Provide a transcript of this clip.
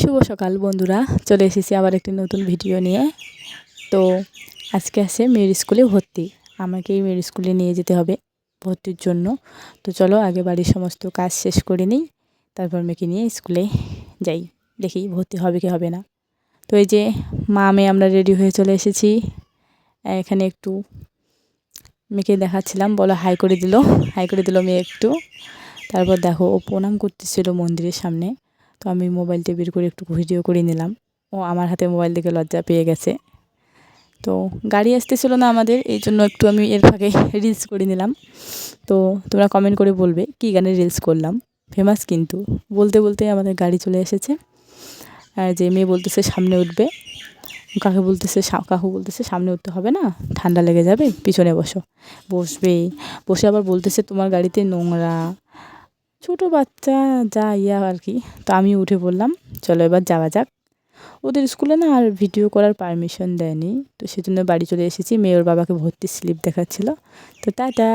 শুভ সকাল বন্ধুরা, চলে এসেছি আবার একটি নতুন ভিডিও নিয়ে। তো আজকে আছে মেয়ের স্কুলে ভর্তি, আমাকেই মেয়ের স্কুলে নিয়ে যেতে হবে ভর্তির জন্য। তো চলো আগে বাড়ির সমস্ত কাজ শেষ করে নিই, তারপর মেয়েকে নিয়ে স্কুলে যাই, দেখি ভর্তি হবে কি হবে না। তো এই যে মা, মেয়ে, আমরা রেডি হয়ে চলে এসেছি। এখানে একটু মেয়েকে দেখাচ্ছিলাম, বলো হাই করে দিল, হাই করে দিল মেয়ে একটু। তারপর দেখো ও প্রণাম করতেছিল মন্দিরের সামনে। তো আমি মোবাইলটা বের করে একটু ভিডিও করে নিলাম। ও আমার হাতে মোবাইল দেখে লজ্জা পেয়ে গেছে। তো গাড়ি আসতেছিল না আমাদের, এই জন্য একটু আমি এর ফাঁকে রিলস করে নিলাম। তো তোমরা কমেন্ট করে বলবে, কী গানের রিলস করলাম? ফেমাস কিন্তু। বলতে বলতে আমাদের গাড়ি চলে এসেছে। আর যে মেয়ে বলতেছে সামনে উঠবে, কাকে বলতেছে কাকু বলতেছে সামনে উঠতে হবে না, ঠান্ডা লেগে যাবে, পিছনে বসো। বসবে বসে আবার বলতেছে তোমার গাড়িতে নোংরা। ছোটো বাচ্চা যা ইয়া আর কি তো আমি উঠে পড়লাম চলো এবার যাওয়া যাক। ওদের স্কুলে না আর ভিডিও করার পারমিশন দেয়নি, তো সেজন্য বাড়ি চলে এসেছি। মেয়ে ওর বাবাকে ভর্তির স্লিপ দেখাচ্ছিল। তো টাটা!